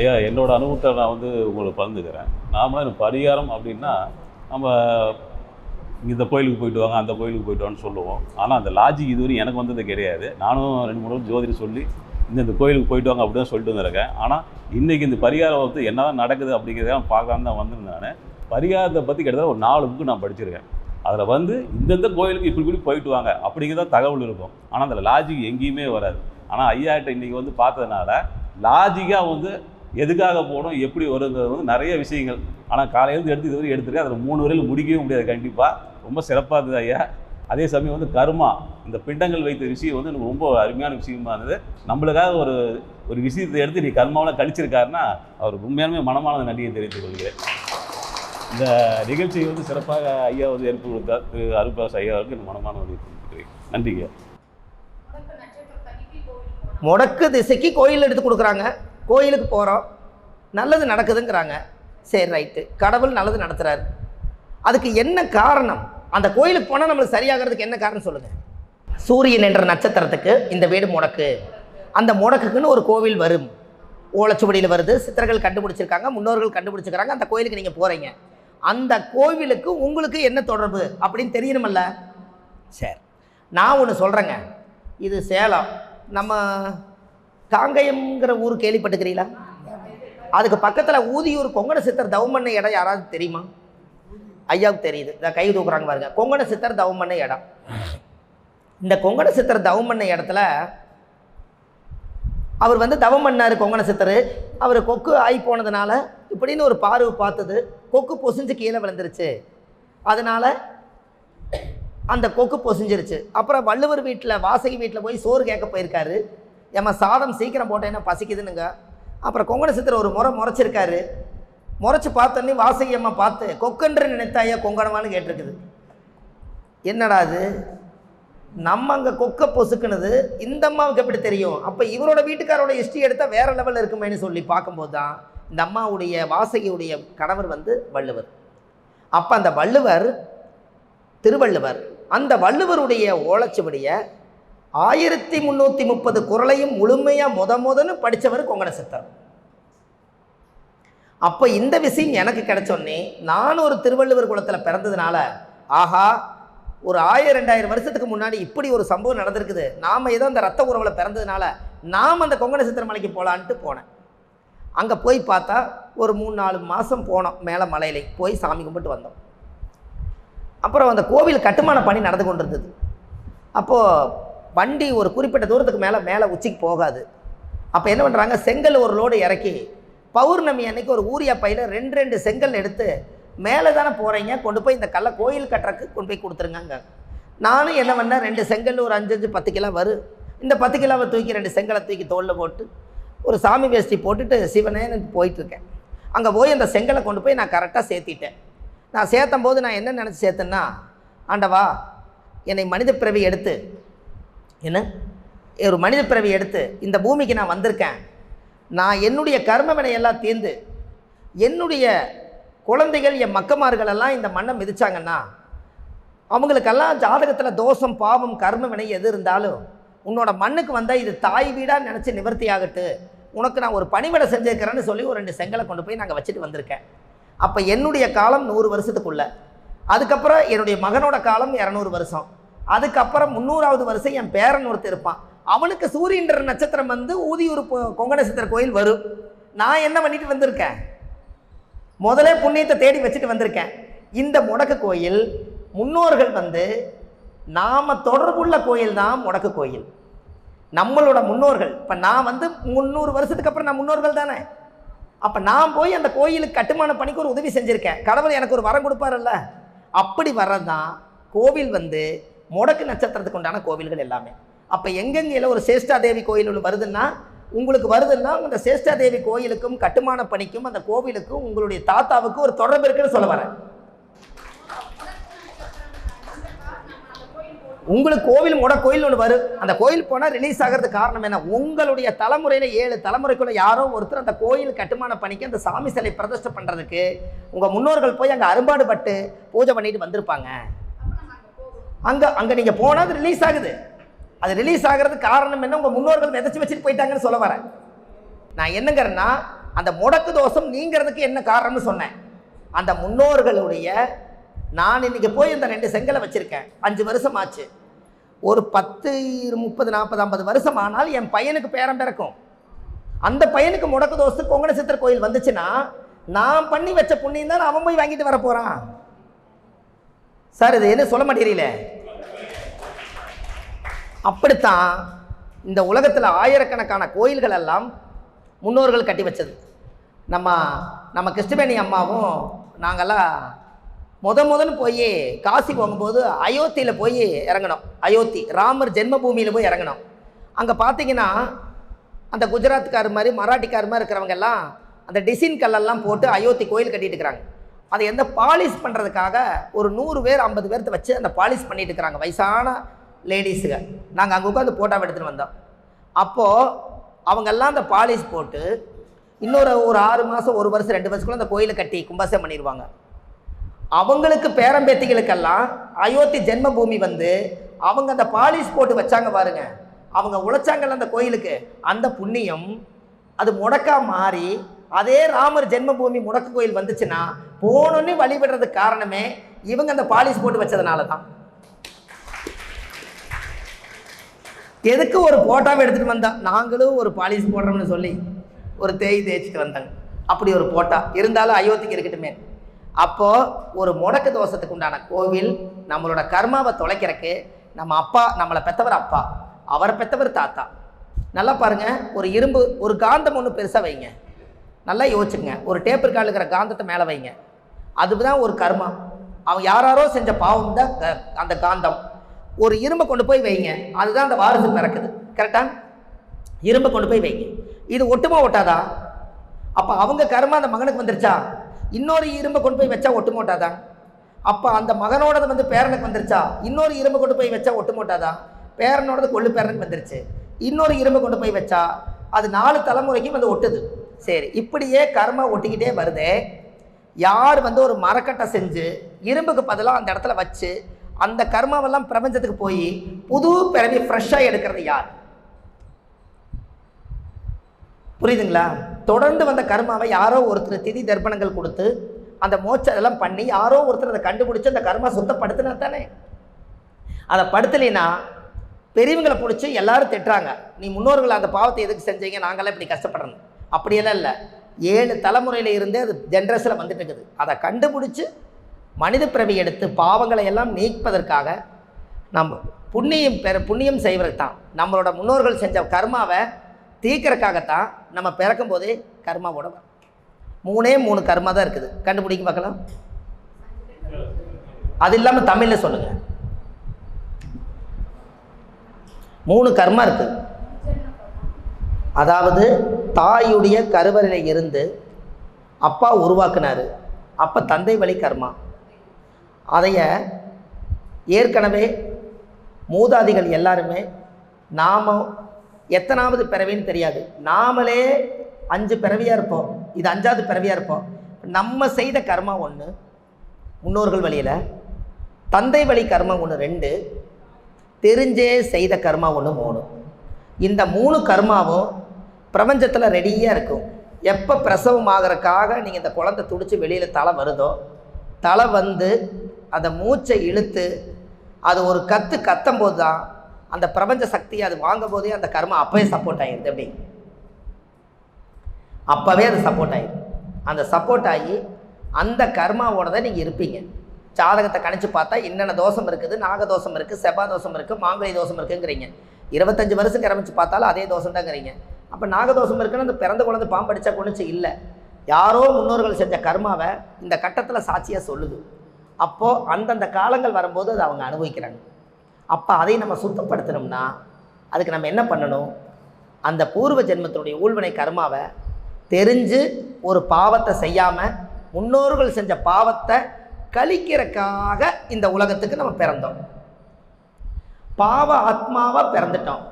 ஐயா என்னோடய அனுபவத்தை நான் வந்து உங்களுக்கு பகிர்ந்துக்கிறேன். நார்மலாக எனக்கு பரிகாரம் அப்படின்னா நம்ம இந்த கோயிலுக்கு போயிட்டு வாங்க அந்த கோயிலுக்கு போயிட்டு வான்னு சொல்லுவோம். ஆனால் அந்த லாஜிக் இதுவரையும் எனக்கு வந்தது கிடையாது. நானும் ரெண்டு மூணு ஜோதிடம் சொல்லி இந்த இந்த கோயிலுக்கு போயிட்டு வாங்க அப்படின்னு தான் சொல்லிட்டு வந்திருக்கேன். ஆனால் இன்றைக்கி இந்த பரிகாரம் வந்து என்ன தான் நடக்குது அப்படிங்கிறதெல்லாம் பார்க்காம தான் வந்திருந்தேன் நான். பரிகாரத்தை பற்றி கிட்டத்தட்ட ஒரு நாலு புக்கு நான் படிச்சிருக்கேன். அதில் வந்து இந்தந்த கோயிலுக்கு இப்படி இப்படி போயிட்டு வாங்க அப்படிங்கிறத தகவல் இருக்கும். ஆனால் அந்த லாஜிக் எங்கேயுமே வராது. ஆனால் ஐயாட்ட இன்றைக்கி வந்து பார்த்ததுனால லாஜிக்காக வந்து எதுக்காக போகணும் எப்படி வருங்கிறது வந்து நிறைய விஷயங்கள். ஆனால் காலையிலேருந்து எடுத்து இதுவரை எடுத்துருக்கேன். அதில் மூணு வரையில் முடிக்கவே முடியாது கண்டிப்பாக ரொம்ப சிறப்பாக இருந்தது ஐயா. அதே சமயம் வந்து கர்மா இந்த பிண்டங்கள் வைத்த விஷயம் வந்து எனக்கு ரொம்ப அருமையான விஷயமா இருந்தது. நம்மளுக்காக ஒரு ஒரு விஷயத்தை எடுத்து நீ கர்மாவில் கழிச்சிருக்காருன்னா அவர் உண்மையாலுமே மனமான நடிகை தெரிவித்துக் கொள்கிறேன். இந்த நிகழ்ச்சியை வந்து சிறப்பாக ஐயா வந்து ஏற்பு கொடுத்தார். திரு அருள்பிரகாஷ் ஐயா அவருக்கு மனமான நன்றி கொடுத்துருக்கிறேன் நன்றிங்க முடக்கு திசைக்கு கோயில் எடுத்து கொடுக்குறாங்க. கோயிலுக்கு போகிறோம் நல்லது நடக்குதுங்கிறாங்க. சரி ரைட்டு கடவுள் நல்லது நடத்துகிறாரு அதுக்கு என்ன காரணம்? அந்த கோயிலுக்கு போனால் நம்மளுக்கு சரியாகிறதுக்கு என்ன காரணம் சொல்லுங்கள் சூரியன் என்ற நட்சத்திரத்துக்கு இந்த வீடு முடக்கு. அந்த முடக்குக்குன்னு ஒரு கோவில் வரும். ஓலைச்சுவடியில் வருது. சித்தர்கள் கண்டுபிடிச்சிருக்காங்க. முன்னோர்கள் கண்டுபிடிச்சிருக்காங்க. அந்த கோயிலுக்கு நீங்கள் போகிறீங்க அந்த கோவிலுக்கு உங்களுக்கு என்ன தொடர்பு அப்படின்னு தெரியணுமல்ல? சரி. நான் ஒன்று சொல்கிறேங்க இது சேலம். நம்ம காங்கயம்ங்கிற ஊர் கேள்விப்பட்டுக்கிறீங்களா அதுக்கு பக்கத்தில் ஊதியூர் கொங்கண சித்தர் தவமண்ண இடம் யாராவது தெரியுமா? ஐயாவுக்கு தெரியுது. இந்த கை தூக்குறாங்க பாருங்க. கொங்கண சித்தர் தவமண்ண இடம் இந்த கொங்கண சித்தர் தவமண்ண இடத்துல அவர் வந்து தவம் பண்ணார் கொங்கண சித்தர். அவர் கொக்கு ஆகி போனதுனால இப்படின்னு ஒரு பார்வை பார்த்தது. கொக்கு பொசிஞ்சு கீழே விழுந்துருச்சு. அதனால் அந்த கொக்கு பொசிஞ்சிருச்சு. அப்புறம் வள்ளுவர் வீட்டில் வாசகி வீட்டில் போய் சோறு கேட்க போயிருக்காரு. ஏம்மா சாதம் சீக்கிரம் போட்டேன்னா பசிக்குதுனுங்க அப்புறம் கொங்கண சித்தர் ஒரு முறை முறைச்சிருக்காரு. முறைச்சி பார்த்தோன்னே வாசகி அம்மா பார்த்து கொக்கன்று நினைத்தாயா கொங்கணமான்னு கேட்டிருக்குது. என்னடா அது? நம்ம அங்கே கொக்க பொசுக்குனது இந்த அம்மாவுக்கு எப்படி தெரியும்? அப்போ இவரோட வீட்டுக்காரோட ஹிஸ்ட்ரி எடுத்தால் வேற லெவலில் இருக்குமேன்னு சொல்லி பார்க்கும்போது தான் இந்த அம்மாவுடைய வாசகியுடைய கணவர் வந்து வள்ளுவர். அப்போ அந்த வள்ளுவர் திருவள்ளுவர் அந்த வள்ளுவருடைய ஓலைச்சுவடியை ஆயிரத்தி முந்நூற்றி முப்பது குரலையும் முழுமையாக முத முதன்னு படித்தவர் கொங்கண சித்தர் அப்போ இந்த விஷயம் எனக்கு கிடைச்சோன்னே நான் ஒரு திருவள்ளுவர் குலத்தில் பிறந்ததுனால ஆஹா ஒரு ஆயிரம் ரெண்டாயிரம் வருஷத்துக்கு முன்னாடி இப்படி ஒரு சம்பவம் நடந்திருக்குது. நாம் ஏதோ அந்த ரத்த உறவில் பிறந்ததுனால நாம் அந்த கொங்கண சித்திர மலைக்கு போகலான்ட்டு போனேன். அங்கே போய் பார்த்தா ஒரு மூணு நாலு மாதம் போனோம் மேலே மலையில. போய் சாமி கும்பிட்டு வந்தோம். அப்புறம் அந்த கோவில் கட்டுமான பணி நடந்து கொண்டிருந்தது. அப்போது வண்டி ஒரு குறிப்பிட்ட தூரத்துக்கு மேலே மேலே உச்சிக்கு போகாது. அப்போ என்ன பண்ணுறாங்க செங்கல் ஒரு லோடு இறக்கி பௌர்ணமி அன்னைக்கு ஒரு ஊரியா பையில் ரெண்டு ரெண்டு செங்கல் எடுத்து மேலே தானே போகிறீங்க கொண்டு போய் இந்த கல்லை கோயில் கட்டுறக்கு கொண்டு போய் கொடுத்துருங்க நானும் என்ன பண்ணேன்? ரெண்டு செங்கல் ஒரு அஞ்சு அஞ்சு பத்து கிலோ வரும் இந்த பத்து கிலோவை தூக்கி ரெண்டு செங்கலை தூக்கி தோளில் போட்டு ஒரு சாமி வேஷ்டி போட்டுட்டு சிவனேன்னு போயிட்டுருக்கேன். அங்கே போய் அந்த செங்கலை கொண்டு போய் நான் கரெக்டாக சேர்த்திட்டேன். நான் சேர்த்தும் போது நான் என்ன நினச்சி சேர்த்தேன்னா ஆண்டவா என்னை மனித பிறவி எடுத்து என்ன? ஒரு மனித பிறவி எடுத்து இந்த பூமிக்கு நான் வந்திருக்கேன். நான் என்னுடைய கர்ம எல்லாம் தீர்ந்து என்னுடைய குழந்தைகள் என் மக்கமார்கள் எல்லாம் இந்த மண்ணை மிதிச்சாங்கன்னா அவங்களுக்கெல்லாம் ஜாதகத்தில் தோஷம் பாவம் கர்ம வினை எது இருந்தாலும் உன்னோட மண்ணுக்கு வந்தால் இது தாய் வீடாக நினச்சி நிவர்த்தி ஆகட்டு. உனக்கு நான் ஒரு பணிவிடை செஞ்சுருக்கிறேன்னு சொல்லி ஒரு ரெண்டு செங்கலை கொண்டு போய் நாங்கள் வச்சுட்டு வந்திருக்கேன். அப்போ என்னுடைய காலம் நூறு வருஷத்துக்குள்ள. அதுக்கப்புறம் என்னுடைய மகனோட காலம் இரநூறு வருஷம். அதுக்கப்புறம் முந்நூறாவது வருஷம் என் பேரன் ஒருத்தர் இருப்பான். அவனுக்கு சூரியன்ற நட்சத்திரம் வந்து ஊதியூர் பொ- நட்சத்திர கோயில் வரும். நான் என்ன பண்ணிட்டு வந்திருக்கேன்? முதலே புண்ணியத்தை தேடி வச்சுட்டு வந்திருக்கேன். இந்த முடக்கு கோயில் முன்னோர்கள் வந்து நாம் தொடர்புள்ள கோயில் தான் முடக்கு கோயில். நம்மளோட முன்னோர்கள். இப்போ நான் வந்து முந்நூறு வருஷத்துக்கு அப்புறம் நான் முன்னோர்கள் தானே? அப்போ நான் போய் அந்த கோயிலுக்கு கட்டுமான பணிக்கு ஒரு உதவி செஞ்சுருக்கேன். கடவுள் எனக்கு ஒரு வரம் கொடுப்பாருல்ல? அப்படி வர்றது தான் கோவில் வந்து முடக்கு நட்சத்திரத்துக்கு உண்டான கோவில்கள் எல்லாமே. அப்போ எங்கெங்கே ஒரு சேஷ்டா தேவி கோயில் ஒன்று வருதுன்னா உங்களுக்கு வருதுன்னா அந்த சேஷ்டா தேவி கோயிலுக்கும் கட்டுமான பணிக்கும் அந்த கோவிலுக்கும் உங்களுடைய தாத்தாவுக்கு ஒரு தொடர்பு இருக்குன்னு சொல்ல வரேன். உங்களுக்கு கோவில் முட கோயில் ஒன்று வரும். அந்த கோயில் போனால் ரிலீஸ் ஆகிறதுக்கு காரணம் என்ன? உங்களுடைய தலைமுறையில் ஏழு தலைமுறைக்குள்ள யாரோ ஒருத்தர் அந்த கோயில் கட்டுமான பணிக்கு அந்த சாமி சிலை பிரதிஷ்டை பண்ணுறதுக்கு உங்கள் முன்னோர்கள் போய் அங்கே அரும்பாடு பட்டு பூஜை பண்ணிட்டு வந்திருப்பாங்க. அங்கே அங்கே நீங்கள் போனால் அது ரிலீஸ் ஆகுது. அது ரிலீஸ் ஆகிறதுக்கு காரணம் என்ன? உங்கள் முன்னோர்கள் விதைச்சி வச்சுட்டு போயிட்டாங்கன்னு சொல்ல வரேன். நான் என்னங்கிறேன்னா அந்த முடக்கு தோஷம் நீங்கிறதுக்கு என்ன காரணம்னு சொன்னேன். அந்த முன்னோர்களுடைய நான் இன்னைக்கு போய் இந்த ரெண்டு செங்கலை வச்சுருக்கேன். அஞ்சு வருஷம் ஆச்சு. ஒரு பத்து இரு- முப்பது நாற்பது ஐம்பது வருஷம் ஆனால் என் பையனுக்கு பேரம் பிறக்கும். அந்த பையனுக்கு முடக்கு தோசை கொங்கண சித்தர் கோயில் வந்துச்சுன்னா நான் பண்ணி வச்ச புண்ணியம் தான் அவன் போய் வாங்கிட்டு வர போகிறான் சார் இது என்ன சொல்ல மாட்டேறீங்களே அப்படித்தான் இந்த உலகத்தில் ஆயிரக்கணக்கான கோயில்கள் எல்லாம் முன்னோர்கள் கட்டி வச்சது. நம்ம நம்ம கிருஷ்ணவேணி அம்மாவும் நாங்கள்லாம் முத முதல்ல போய் காசி போகும்போது அயோத்தியில் போய் இறங்கணும் அயோத்தி ராமர் ஜென்மபூமியில் போய் இறங்கணும் அங்கே பார்த்தீங்கன்னா அந்த குஜராத்கார் மாதிரி மராட்டிக்கார் மாதிரி இருக்கிறவங்க எல்லாம் அந்த டிசைன் கல்லெல்லாம் போட்டு அயோத்தி கோயில் கட்டிட்டு இருக்கிறாங்க. அதை எந்த பாலிஷ் பண்ணுறதுக்காக ஒரு நூறு பேர் ஐம்பது பேர்த்த வச்சு அந்த பாலிஷ் பண்ணிட்டு இருக்கிறாங்க. வயசான லேடிஸுங்க நாங்கள் அங்கே உட்காந்து ஃபோட்டோ எடுத்துகிட்டு வந்தோம். அப்போது அவங்கெல்லாம் அந்த பாலிஷ் போட்டு இன்னொரு ஒரு ஆறு மாதம் ஒரு வருஷம் ரெண்டு வருஷத்துக்குள்ள அந்த கோயிலை கட்டி கும்பாசம் பண்ணிடுவாங்க. அவங்களுக்கு பேரம்பேத்திகளுக்கெல்லாம் அயோத்தி ஜென்மபூமி வந்து அவங்க அந்த பாலிஷ் போட்டு வச்சாங்க பாருங்க. அவங்க உழைச்சாங்கல்ல அந்த கோயிலுக்கு. அந்த புண்ணியம் அது முடக்கா மாறி அதே ராமர் ஜென்மபூமி முடக்கு கோயில் வந்துச்சுன்னா போகணுன்னு வழிபடுறதுக்கு காரணமே இவங்க அந்த பாலிஷ் போட்டு வச்சதுனால தான் எதுக்கு ஒரு போட்டோவை எடுத்துகிட்டு வந்தா? நாங்களும் ஒரு பாலிஷ் போடுறோம்னு சொல்லி ஒரு தேய் தேய்ச்சிட்டு வந்தாங்க. அப்படி ஒரு போட்டா இருந்தாலும் அயோத்திக்கு இருக்கட்டுமே. அப்போது ஒரு முடக்கு தோஷத்துக்கு உண்டான கோவில் நம்மளோட கர்மாவை தொலைக்கிறக்கு நம்ம அப்பா நம்மளை பெத்தவர் அப்பா அவரை பெத்தவர் தாத்தா. நல்லா பாருங்க ஒரு இரும்பு ஒரு காந்தம் ஒன்று பெருசாக வைங்க. நல்லா யோசிச்சுங்க. ஒரு டேப்பர் கால் இருக்கிற காந்தத்தை மேலே வைங்க. அதுதான் ஒரு கர்மா. அவன் யாராரோ செஞ்ச பாவம் தான் க- அந்த காந்தம். ஒரு இரும்பை கொண்டு போய் வைங்க அதுதான் அந்த வாரிசு பிறக்குது. கரெக்டா இரும்பை கொண்டு போய் வைங்க. இது ஒட்டுமா ஒட்டாதா? அப்போ அவங்க கர்மா அந்த மகனுக்கு வந்துருச்சா? இன்னொரு இரும்பை கொண்டு போய் வச்சா ஒட்டு ஒட்டாதா? அப்போ அந்த மகனோடது வந்து பேரனுக்கு வந்துருச்சா? இன்னொரு இரும்பை கொண்டு போய் வச்சா ஒட்டு ஒட்டாதா? பேரனோடது கொள்ளு பேரனுக்கு வந்துருச்சு. இன்னொரு இரும்பை கொண்டு போய் வச்சா அது நாலு தலைமுறைக்கும் வந்து ஒட்டுது. சரி இப்படியே கர்மா ஒட்டிக்கிட்டே வருதே. யார் வந்து ஒரு மரக்கட்டை செஞ்சு இரும்புக்கு பதிலாக அந்த இடத்துல வச்சு அந்த கர்மாவெல்லாம் பிரபஞ்சத்துக்கு போய் புது பிறவி ஃப்ரெஷ்ஷாக எடுக்கிறது யார்? புரியுதுங்களா? தொடர்ந்து வந்த கர்மாவை யாரோ ஒருத்தர் திதி தர்ப்பணங்கள் கொடுத்து அந்த மோட்ச அதெல்லாம் பண்ணி யாரோ ஒருத்தர் அதை கண்டுபிடிச்சி அந்த கர்மா சுத்தப்படுத்தினா தானே? அதை படுத்தலைன்னா பெரியவங்களை பிடிச்சி எல்லாரும் திட்டுறாங்க. நீ முன்னோர்களை அந்த பாவத்தை எதுக்கு செஞ்சீங்க? நாங்களாம் இப்படி கஷ்டப்படுறோம். அப்படியெல்லாம் இல்லை. ஏழு தலைமுறையில் இருந்தே அது ஜென்ரேஷனில் வந்துட்டு இருக்குது அதை கண்டுபிடிச்சி மனித பிறவி எடுத்து பாவங்களை எல்லாம் நீக்குவதற்காக நம்ம புண்ணியம் பெற புண்ணியம் செய்வதற்கு தான் நம்மளோட முன்னோர்கள் செஞ்ச கர்மாவை தீக்கிறதுக்காகத்தான் நம்ம பிறக்கும் போதே கர்மாவோட மூணே மூணு கர்மா தான் இருக்குது. கண்டுபிடிக்க பார்க்கலாம். அது இல்லாமல் தமிழில் சொல்லுங்கள் மூணு கர்மா இருக்குது அதாவது தாயுடைய கருவறையில் இருந்து அப்பா உருவாக்குனார். அப்போ தந்தை வழி கர்மா. அதைய ஏற்கனவே மூதாதிகள் எல்லாருமே நாம் எத்தனாவது பிறவின்னு தெரியாது. நாமளே அஞ்சு பிறவியாக இருப்போம். இது அஞ்சாவது பிறவியாக இருப்போம். நம்ம செய்த கர்மா ஒன்று முன்னோர்கள் வழியில். தந்தை வழி கர்மா ஒன்று ரெண்டு. தெரிஞ்சே செய்த கர்மா ஒன்று மூணு. இந்த மூணு கர்மாவும் பிரபஞ்சத்தில் ரெடியாக இருக்கும். எப்போ பிரசவம் ஆகிறக்காக நீங்கள் இந்த குழந்தை துடித்து வெளியில் தலை வருதோ தலை வந்து அந்த மூச்சை இழுத்து அது ஒரு கற்று கத்தும் போது தான் அந்த பிரபஞ்ச சக்தியை அது வாங்கும் போதே அந்த கர்மா அப்போவே சப்போர்ட் ஆகிடுது அப்படி அப்போவே அது சப்போர்ட் ஆகிடும் அந்த சப்போர்ட் ஆகி அந்த கர்மாவோட தான் நீங்கள் இருப்பீங்க. ஜாதகத்தை கணிச்சு பார்த்தா என்னென்ன தோஷம் இருக்குது? நாக தோஷம் இருக்குது செவ்வாய் தோஷம் இருக்குது மாங்கலி தோஷம் இருக்குங்கிறீங்க. இருபத்தஞ்சி வருஷம் கிளம்பிச்சு பார்த்தாலும் அதே தோஷம் தாங்கிறீங்க அப்போ நாகதோஷம் இருக்குன்னு அந்த பிறந்த குழந்தை பாம்படிச்சா கொண்டுச்சு இல்லை. யாரோ முன்னோர்கள் செஞ்ச கர்மாவை இந்த கட்டத்தில் சாட்சியாக சொல்லுது. அப்போது அந்தந்த காலங்கள் வரும்போது அதை அவங்க அனுபவிக்கிறாங்க. அப்போ அதை நம்ம சுத்தப்படுத்தணும்னா அதுக்கு நம்ம என்ன பண்ணணும்? அந்த பூர்வ ஜென்மத்தினுடைய ஊழ்வினை கர்மாவை தெரிஞ்சு ஒரு பாவத்தை செய்யாமல் முன்னோர்கள் செஞ்ச பாவத்தை கழிக்கிறக்காக இந்த உலகத்துக்கு நம்ம பிறந்தோம். பாவ ஆத்மாவாக பிறந்துட்டோம்.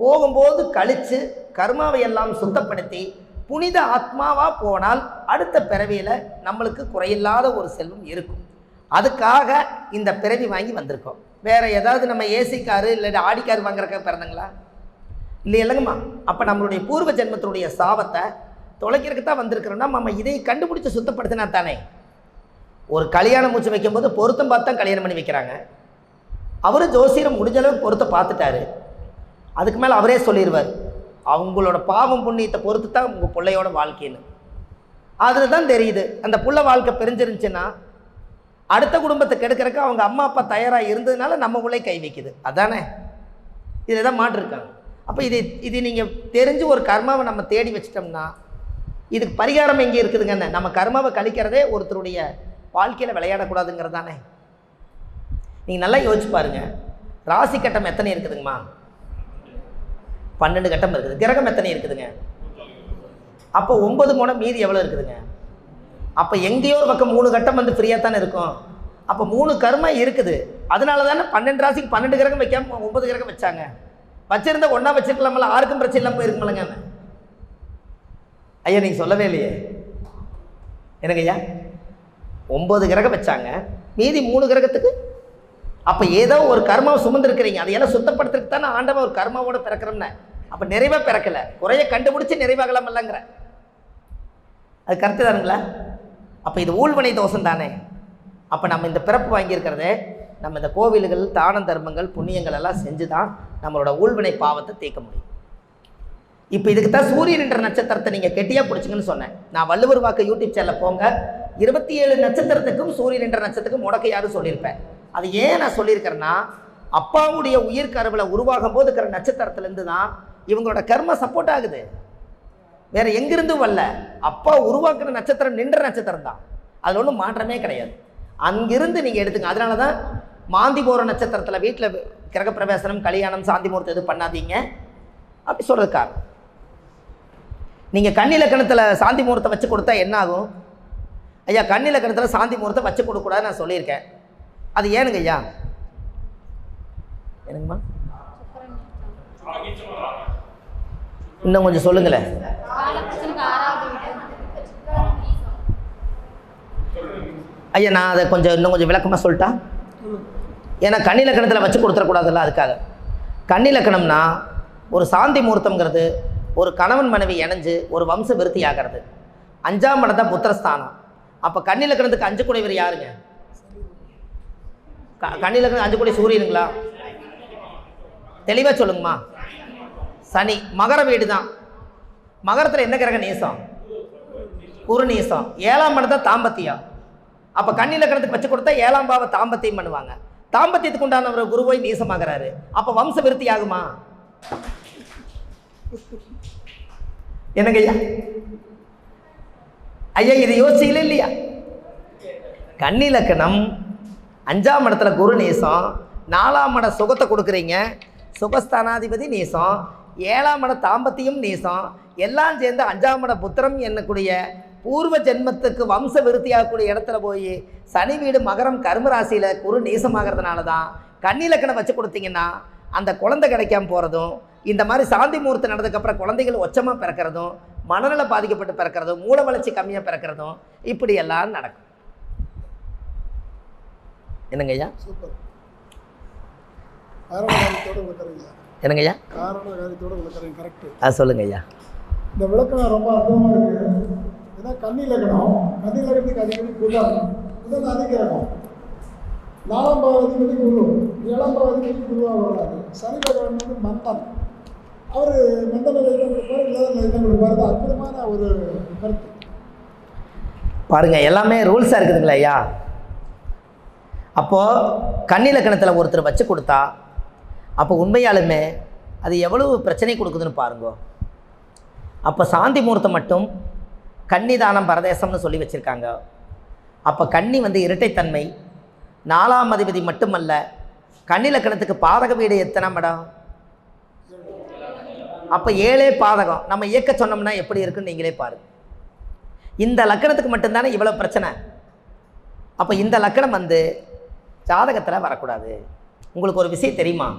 போகும்போது கழித்து கர்மாவை எல்லாம் சுத்தப்படுத்தி புனித ஆத்மாவாக போனால் அடுத்த பிறவியில் நம்மளுக்கு குறையில்லாத ஒரு செல்வம் இருக்கும். அதுக்காக இந்த பிறவி வாங்கி வந்திருக்கோம். வேறு ஏதாவது நம்ம ஏசி காரு இல்லை ஆடி கார் வாங்குறக்க பிறந்தங்களா இல்லை இல்லைங்கம்மா? அப்போ நம்மளுடைய பூர்வ ஜென்மத்தினுடைய சாபத்தை தொலைக்கிறதுக்கு தான் வந்திருக்கிறோம்னா நம்ம இதை கண்டுபிடிச்சி சுத்தப்படுத்தினா தானே? ஒரு கல்யாணம் மூச்சு வைக்கும்போது பொருத்தம் பார்த்து தான் கல்யாணம் பண்ணி வைக்கிறாங்க. அவரும் ஜோசியர் முடிஞ்ச அளவுக்கு பார்த்துட்டாரு. அதுக்கு மேலே அவரே சொல்லிடுவார் அவங்களோட பாவம் புண்ணியத்தை பொறுத்து தான் உங்கள் பிள்ளையோட வாழ்க்கைன்னு. அதில் தான் தெரியுது. அந்த புள்ள வாழ்க்கை பிரிஞ்சிருந்துச்சுன்னா அடுத்த குடும்பத்தை கெடுக்கிறக்கு அவங்க அம்மா அப்பா தயாராக இருந்ததுனால நம்ம உள்ளே கை வைக்குது. அதானே? இதில் தான் மாட்டிருக்காங்க அப்போ இது இது நீங்கள் தெரிஞ்சு ஒரு கர்மாவை நம்ம தேடி வச்சிட்டோம்னா இதுக்கு பரிகாரம் எங்கே இருக்குதுங்கண்ணே நம்ம கர்மாவை கழிக்கிறதே ஒருத்தருடைய வாழ்க்கையில் விளையாடக்கூடாதுங்கிறது தானே நீங்கள் நல்லா யோசிச்சு பாருங்க. ராசி கட்டம் எத்தனை இருக்குதுங்கம்மா? பன்னெண்டு கட்டம் இருக்குது கிரகம் எத்தனை இருக்குதுங்க? அப்போ ஒன்பது மூணம் மீதி எவ்வளோ இருக்குதுங்க? அப்போ எங்கேயோ ஒரு பக்கம் மூணு கட்டம் வந்து ஃப்ரீயாக தானே இருக்கும். அப்போ மூணு கர்மா இருக்குது. அதனால தானே பன்னெண்டு ராசிக்கு பன்னெண்டு கிரகம் வைக்காம ஒன்பது கிரகம் வச்சாங்க. வச்சிருந்தா ஒன்றா வச்சிருக்கலாமல ஆருக்கும் பிரச்சனை இல்லாமல் போயிருக்குமில்லங்க ஐயா நீங்கள் சொல்லவே இல்லையே. எனக்கு ஐயா? ஒம்பது கிரகம் வச்சாங்க. மீதி மூணு கிரகத்துக்கு அப்போ ஏதோ ஒரு கர்மாவை சுமந்துருக்கிறீங்க. அதையெல்லாம் சுத்தப்படுத்துறதுக்கு தானே ஆண்டவன் ஒரு கர்மாவோட பிறக்கிறோம்னு. அப்போ நிறைவாக பிறக்கல. குறைய கண்டுபிடிச்சி நிறைவாகலாம் இல்லைங்கிற. அது கரெக்டு தானுங்களா அப்போ இது ஊழ்வினை தோஷம் தானே. அப்போ நம்ம இந்த பிறப்பு வாங்கியிருக்கிறதே நம்ம இந்த கோவில்கள் தான தர்மங்கள் புண்ணியங்கள் எல்லாம் செஞ்சு தான் நம்மளோட ஊழ்வினை பாவத்தை தீர்க்க முடியும். இப்போ இதுக்கு தான் சூரியன் என்ற நட்சத்திரத்தை நீங்கள் கெட்டியாக பிடிச்சிங்கன்னு சொன்னேன். நான் வள்ளுவர் வாக்கு யூடியூப் சேனலில் போங்க. இருபத்தி ஏழு நட்சத்திரத்துக்கும் சூரியன் என்ற நட்சத்திரத்துக்கும் முடக்க யாரும் சொல்லியிருப்பேன் அது ஏன் நான் சொல்லியிருக்கிறேன்னா அப்பாவுடைய உயிர் கருவில் உருவாகும் போது இருக்கிற நட்சத்திரத்துலேருந்து தான் இவங்களோட கர்ம சப்போர்ட் ஆகுது. வேற எங்கிருந்து வரல அப்பா உருவாக்குற நட்சத்திரம் நின்ற நட்சத்திரம் தான் அதில் ஒன்றும் மாற்றமே கிடையாது. அங்கிருந்து நீங்கள் எடுத்துங்க. அதனால தான் மாந்தி போகிற நட்சத்திரத்தில் வீட்டில் கிரகப்பிரவேசனம் கல்யாணம் சாந்தி முகூர்த்தம் எதுவும் பண்ணாதீங்க. அப்படி சொல்கிறது காரணம் நீங்கள் கண்ணிலக்கணத்தில் சாந்தி முகூர்த்தம் வச்சு கொடுத்தா என்ன ஆகும் ஐயா கண்ணிலக்கணத்தில் சாந்தி முகூர்த்தம் வச்சு கொடுக்கூடாது நான் சொல்லியிருக்கேன். அது ஏனுங்க ஐயா? என்னங்கம்மா இன்னும் கொஞ்சம் சொல்லுங்களேன். ஐயா நான் அதை கொஞ்சம் இன்னும் கொஞ்சம் விளக்கமாக சொல்லிட்டா ஏன்னா கண்ணிலக்கணத்தில் வச்சு கொடுத்துடக்கூடாதுல்ல அதுக்காக. கண்ணிலக்கணம்னா ஒரு சாந்தி முகூர்த்தம்ங்கிறது ஒரு கணவன் மனைவி இணைஞ்சு ஒரு வம்ச விருத்தி ஆகிறது அஞ்சாம் இடம் தான் புத்திரஸ்தானம். அப்போ கண்ணிலக்கணத்துக்கு அஞ்சு குடைவர் யாருங்க? கண்ணில் கண்ணிலக்கணம் அஞ்சு கோடி சூரியனுங்களா? தெளிவாக சொல்லுங்கம்மா. சனி மகர வீடு தான். மகரத்தில் என்ன கிரக நீசம்? குரு நீசம். ஏழாம் இடம் தான் தாம்பத்தியம். அப்போ கண்ணிலக்கணத்துக்கு வச்சு கொடுத்தா ஏழாம் பாவ தாம்பத்தியம் பண்ணுவாங்க. தாம்பத்தியத்துக்கு உண்டான ஒரு குருவை நீசமாகிறாரு. அப்போ வம்ச விருத்தி ஆகுமா? என்னங்க ஐயா? ஐயா இதை யோசிக்கல இல்லையா? கண்ணிலக்கணம் அஞ்சாம் இடத்துல குரு நேசம் நாலாம் இட சுகத்தை கொடுக்குறீங்க சுகஸ்தானாதிபதி நேசம் ஏழாம் இட தாம்பத்தியம் நேசம் எல்லாம் சேர்ந்து அஞ்சாம் இட புத்திரம் என்னக்கூடிய பூர்வ ஜென்மத்துக்கு வம்ச விருத்தியாகக்கூடிய இடத்துல போய் சனி வீடு மகரம் கருமராசியில் குரு நேசமாகிறதுனால தான் கண்ணிலக்கணம் வச்சு கொடுத்தீங்கன்னா அந்த குழந்தை கிடைக்காம போகிறதும் இந்த மாதிரி சாந்தி முகூர்த்தம் நடந்ததுக்கப்புறம் குழந்தைகள் ஒச்சமாக பிறக்கிறதும் மனநல பாதிக்கப்பட்டு பிறக்கிறதும் மூல வளர்ச்சி கம்மியாக பிறக்கிறதும் இப்படியெல்லாம் நடக்கும். என்னங்க ஐயா? என்னங்க ஐயா? அது சொல்லுங்க ஐயா. இந்த விளக்கம் ரொம்ப அற்புதமா இருக்கு. ஏன்னா கன்னி லக்னம் கன்னி லக்னத்துக்கு அதிபதி புதன் புதன் அதிகிரகம் நாலாம் பாவதிபதி குரு ஏழாம் பாவதிபதி குருவாக வர்றாரு சனி பகவான் வந்து மந்தன். அவர் மந்தன லைட்டம் கொடுப்பாரு இல்லாத லைட்டம் கொடுப்பாரு. அற்புதமான ஒரு கருத்து. பாருங்க எல்லாமே ரூல்ஸாக இருக்குதுங்களா ஐயா? அப்போது கண்ணிலக்கணத்தில் ஒருத்தர் வச்சு கொடுத்தா அப்போ உண்மையாலுமே அது எவ்வளவு பிரச்சனை கொடுக்குதுன்னு பாருங்க. அப்போ சாந்தி முகூர்த்தம் மட்டும் கன்னிதானம் பரதேசம்னு சொல்லி வச்சுருக்காங்க. அப்போ கன்னி வந்து இரட்டைத்தன்மை நாலாம் அதிபதி மட்டுமல்ல கண்ணிலக்கணத்துக்கு பாதக வீடு எத்தனை மேடம்? அப்போ ஏழே பாதகம். நம்ம இயக்க சொன்னோம்னா எப்படி இருக்குன்னு நீங்களே பாருங்க. இந்த லக்கணத்துக்கு மட்டும்தானே இவ்வளோ பிரச்சனை? அப்போ இந்த லக்கணம் வந்து ஜாதகத்தில் வரக்கூடாது. உங்களுக்கு ஒரு விஷயம் தெரியுமா?